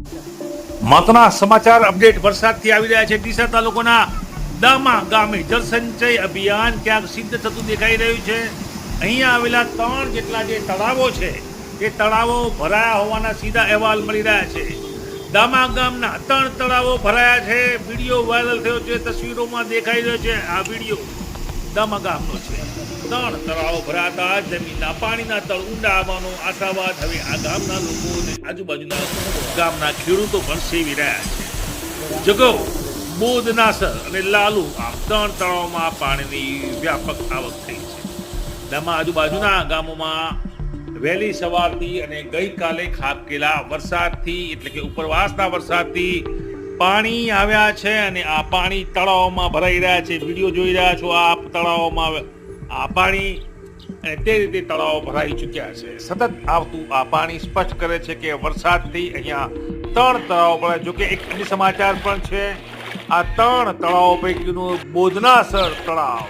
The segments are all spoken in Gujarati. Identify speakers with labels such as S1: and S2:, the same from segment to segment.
S1: મહત્વના સમાચાર અપડેટ વરસાદથી આવી રહ્યા છે. ડીસા તાલુકાના દામા ગામે જળસંચય અભિયાન ક્યાંક સિદ્ધ થતું દેખાઈ રહ્યું છે. અહીંયા આવેલા ત્રણ જેટલા જે તળાવો છે, એ તળાવો ભરાયા હોવાના સીધા અહેવાલ મળી રહ્યા છે. દામા ગામના ત્રણ તળાવો ભરાયા છે. વીડિયો વાયરલ થયો છે, તસવીરોમાં દેખાઈ રહ્યો છે. આ વીડિયો દામા ગામનો છે. ત્રણ તળાવો ભરાતા જમીનના પાણીના તળ ઊંડા આવવાનો આશાવાદ હવે આ ગામના લોકો અને આજુબાજુના ગામના ખેડૂતો પણ સેવી રહ્યા છે. જગો બોધનાસર અને લાલુ આમ ત્રણ તળાવમાં પાણીની વ્યાપક આવક થઈ છે. દમા આજુબાજુના ગામોમાં વહેલી સવારથી અને ગઈકાલે ખાબકેલા વરસાદથી એટલે કે ઉપરવાસના વરસાદથી પાણી આવ્યા છે અને આ પાણી તળાવમાં ભરાઈ રહ્યા છે. વીડિયો જોઈ રહ્યા છો, આ તળાવમાં આ પાણી તે રીતે તળાવ ભરાઈ ચૂક્યા છે. સતત આવતું આ પાણી સ્પષ્ટ કરે છે કે વરસાદથી અહીંયા ત્રણ તળાવ ભરાય. જોકે એક અન્ય સમાચાર પણ છે, આ ત્રણ તળાવ પૈકીનું બોધનાસર તળાવ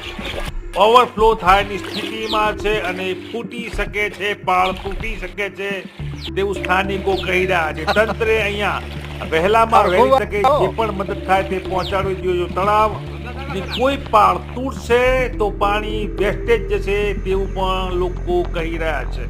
S1: ઓવરફ્લો થાયની સ્થિતિમાં છે અને ફૂટી શકે છે, પાળ ફૂટી શકે છે તેવું સ્થાનિકો કહી રહ્યા છે. તંત્રે અહીંયા વહેલામાં વહેલી તકે જે પણ મદદ થાય તે પહોંચાડવી જોઈએ. તળાવની કોઈ પાળ તૂટશે તો પાણી વેસ્ટેજ જશે તેવું પણ લોકો કહી રહ્યા છે.